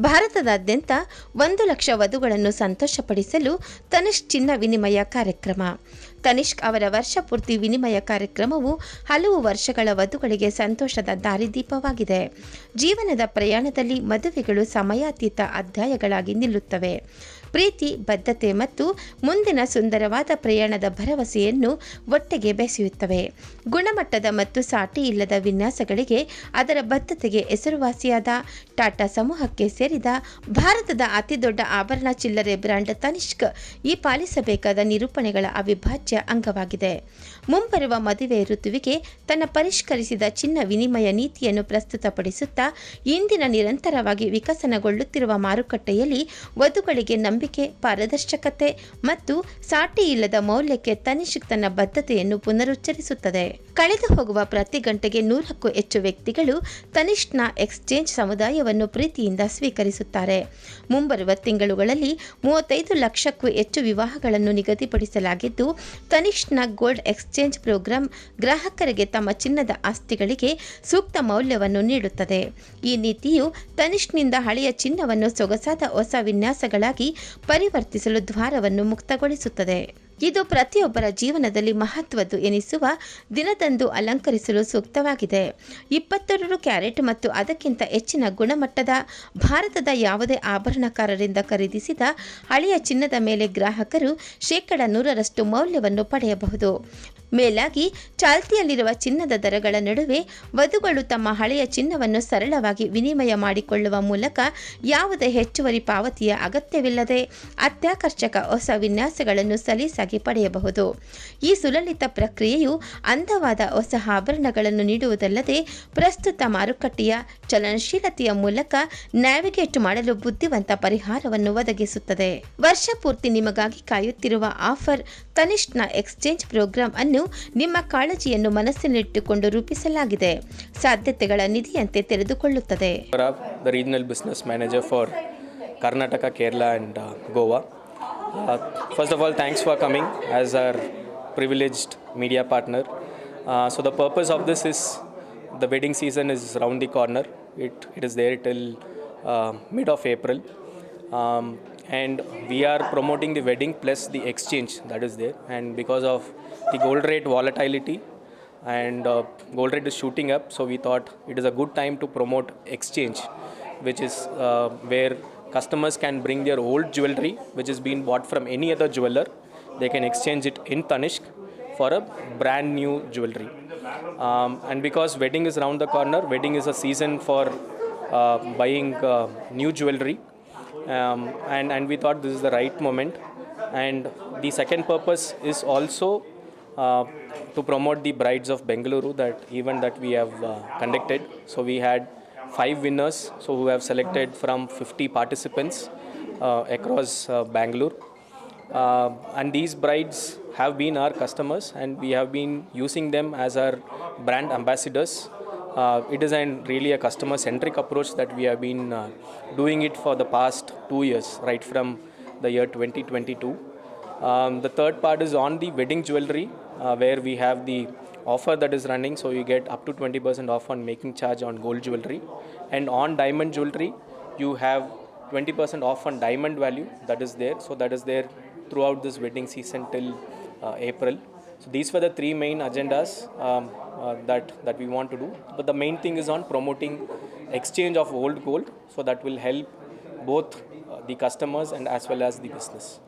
ಭಾರತದಾದ್ಯಂತ ಒಂದು ಲಕ್ಷ ವಧುಗಳನ್ನು ಸಂತೋಷಪಡಿಸಲು ತನಿಷ್ ಚಿನ್ನ ವಿನಿಮಯ ಕಾರ್ಯಕ್ರಮ. ತನಿಷ್ಕ್ ಅವರ ವರ್ಷಪೂರ್ತಿ ವಿನಿಮಯ ಕಾರ್ಯಕ್ರಮವು ಹಲವು ವರ್ಷಗಳ ವಧುಗಳಿಗೆ ಸಂತೋಷದ ದಾರಿದೀಪವಾಗಿದೆ. ಜೀವನದ ಪ್ರಯಾಣದಲ್ಲಿ ಮದುವೆಗಳು ಸಮಯಾತೀತ ಅಧ್ಯಾಯಗಳಾಗಿ ನಿಲ್ಲುತ್ತವೆ. ಪ್ರೀತಿ, ಬದ್ಧತೆ ಮತ್ತು ಮುಂದಿನ ಸುಂದರವಾದ ಪ್ರಯಾಣದ ಭರವಸೆಯನ್ನು ಒಟ್ಟಿಗೆ ಬೆಸೆಯುತ್ತವೆ. ಗುಣಮಟ್ಟದ ಮತ್ತು ಸಾಟಿ ಇಲ್ಲದ ವಿನ್ಯಾಸಗಳಿಗೆ ಅದರ ಬದ್ಧತೆಗೆ ಹೆಸರುವಾಸಿಯಾದ ಟಾಟಾ ಸಮೂಹಕ್ಕೆ ಸೇರಿದ ಭಾರತದ ಅತಿದೊಡ್ಡ ಆಭರಣ ಚಿಲ್ಲರೆ ಬ್ರ್ಯಾಂಡ್ ತನಿಷ್ಕ್ ಈ ಪಾಲಿಸಬೇಕಾದ ನಿರೂಪಣೆಗಳ ಅವಿಭಾಜ್ಯ ಅಂಗವಾಗಿದೆ. ಮುಂಬರುವ ಮದುವೆ ಋತುವಿಗೆ ತನ್ನ ಪರಿಷ್ಕರಿಸಿದ ಚಿನ್ನ ವಿನಿಮಯ ನೀತಿಯನ್ನು ಪ್ರಸ್ತುತಪಡಿಸುತ್ತಾ, ಇಂದಿನ ನಿರಂತರವಾಗಿ ವಿಕಸನಗೊಳ್ಳುತ್ತಿರುವ ಮಾರುಕಟ್ಟೆಯಲ್ಲಿ ವಧುಗಳಿಗೆ ನಂಬಿಕೆ ಪಾರದರ್ಶಕತೆ ಮತ್ತು ಸಾಟಿ ಇಲ್ಲದ ಮೌಲ್ಯಕ್ಕೆ ತನಿಷ್ಕ್ ತನ್ನ ಬದ್ಧತೆಯನ್ನು ಪುನರುಚ್ಚರಿಸುತ್ತದೆ. ಕಳೆದು ಹೋಗುವ ಪ್ರತಿ ಗಂಟೆಗೆ ನೂರಕ್ಕೂ ಹೆಚ್ಚು ವ್ಯಕ್ತಿಗಳು ತನಿಷ್ಕ್ನ ಎಕ್ಸ್ಚೇಂಜ್ ಸಮುದಾಯವನ್ನು ಪ್ರೀತಿಯಿಂದ ಸ್ವೀಕರಿಸುತ್ತಾರೆ. ಮುಂಬರುವ ತಿಂಗಳುಗಳಲ್ಲಿ ಮೂವತ್ತೈದು ಲಕ್ಷಕ್ಕೂ ಹೆಚ್ಚು ವಿವಾಹಗಳನ್ನು ನಿಗದಿಪಡಿಸಲಾಗಿದ್ದು ತನಿಷ್ಕ್ನ ಗೋಲ್ಡ್ ಎಕ್ಸ್ಚೇಂಜ್ ಪ್ರೋಗ್ರಾಂ ಗ್ರಾಹಕರಿಗೆ ತಮ್ಮ ಚಿನ್ನದ ಆಸ್ತಿಗಳಿಗೆ ಸೂಕ್ತ ಮೌಲ್ಯವನ್ನು ನೀಡುತ್ತದೆ. ಈ ನೀತಿಯು ತನಿಷ್ಕ್ನಿಂದ ಹಳೆಯ ಚಿನ್ನವನ್ನು ಸೊಗಸಾದ ಹೊಸ ವಿನ್ಯಾಸಗಳಾಗಿ ಪರಿವರ್ತಿಸಲು ದ್ವಾರವನ್ನು ಮುಕ್ತಗೊಳಿಸುತ್ತದೆ. ಇದು ಪ್ರತಿಯೊಬ್ಬರ ಜೀವನದಲ್ಲಿ ಮಹತ್ವದ್ದು ಎನಿಸುವ ದಿನದಂದು ಅಲಂಕರಿಸಲು ಸೂಕ್ತವಾಗಿದೆ. ಇಪ್ಪತ್ತೆರಡು ಕ್ಯಾರೆಟ್ ಮತ್ತು ಅದಕ್ಕಿಂತ ಹೆಚ್ಚಿನ ಗುಣಮಟ್ಟದ ಭಾರತದ ಯಾವುದೇ ಆಭರಣಕಾರರಿಂದ ಖರೀದಿಸಿದ ಹಳೆಯ ಚಿನ್ನದ ಮೇಲೆ ಗ್ರಾಹಕರು ಶೇಕಡ ನೂರರಷ್ಟು ಮೌಲ್ಯವನ್ನು ಪಡೆಯಬಹುದು. ಮೇಲಾಗಿ ಚಾಲ್ತಿಯಲ್ಲಿರುವ ಚಿನ್ನದ ದರಗಳ ನಡುವೆ ವಧುಗಳು ತಮ್ಮ ಹಳೆಯ ಚಿನ್ನವನ್ನು ಸರಳವಾಗಿ ವಿನಿಮಯ ಮಾಡಿಕೊಳ್ಳುವ ಮೂಲಕ ಯಾವುದೇ ಹೆಚ್ಚುವರಿ ಪಾವತಿಯ ಅಗತ್ಯವಿಲ್ಲದೆ ಅತ್ಯಾಕರ್ಷಕ ಹೊಸ ವಿನ್ಯಾಸಗಳನ್ನು ಸಲೀಸಾಗಿ ಪಡೆಯಬಹುದು. ಈ ಸುಲಲಿತ ಪ್ರಕ್ರಿಯೆಯು ಅಂದವಾದ ಹೊಸ ಆಭರಣಗಳನ್ನು ನೀಡುವುದಲ್ಲದೆ ಪ್ರಸ್ತುತ ಮಾರುಕಟ್ಟೆಯ ಚಲನಶೀಲತೆಯ ಮೂಲಕ ನ್ಯಾವಿಗೇಟ್ ಮಾಡಲು ಬುದ್ಧಿವಂತ ಪರಿಹಾರವನ್ನು ಒದಗಿಸುತ್ತದೆ. ವರ್ಷ ಪೂರ್ತಿ ನಿಮಗಾಗಿ ಕಾಯುತ್ತಿರುವ ಆಫರ್ ತನಿಷ್ನ ಎಕ್ಸ್ಚೇಂಜ್ ಪ್ರೋಗ್ರಾಂ ಅನ್ನು ನಿಮ್ಮ ಕಾಳಜಿಯನ್ನು ಮನಸ್ಸಿನಲ್ಲಿಟ್ಟುಕೊಂಡು ರೂಪಿಸಲಾಗಿದೆ ಸಾಧ್ಯತೆಗಳ ನಿಧಿಯಂತೆ ತೆರೆದುಕೊಳ್ಳುತ್ತದೆ Gaurav, the regional business manager for Karnataka, Kerala, and uh, Goa. Uh, first of all, thanks for coming as our privileged media partner. Uh, so the purpose of this is the wedding season is around the corner. It, it is there and we are promoting the wedding plus the exchange that is there. And because of the gold rate volatility, and uh, gold rate is shooting up so we thought it is a good time to promote exchange which is uh, where customers can bring their old jewelry which has been bought from any other jeweler. They can exchange it in tanishq for a brand new jewelry. Um, and because wedding is around the corner wedding is a season for uh, buying uh, new jewelry um, and, and we thought this is the right moment. And the second purpose is also uh, to promote the brides of bengaluru that event that we have uh, conducted. So we had five winners so who have selected from 50 participants uh, across uh, bangalore. Uh, and these brides have been our customers and we have been using them as our brand ambassadors uh, it is an really a customer centric approach that we have been uh, doing it for the past two years right from the year 2022 um, the third part is on the wedding jewelry uh, where we have the offer that is running. So you get up to 20% off on making charge on gold jewelry. And on diamond jewelry you have 20% off on diamond value that is there. So that is there throughout this wedding season till uh, april so these were the three main agendas um, uh, that that we want to do. But the main thing is on promoting exchange of old gold so that will help both uh, the customers and as well as the business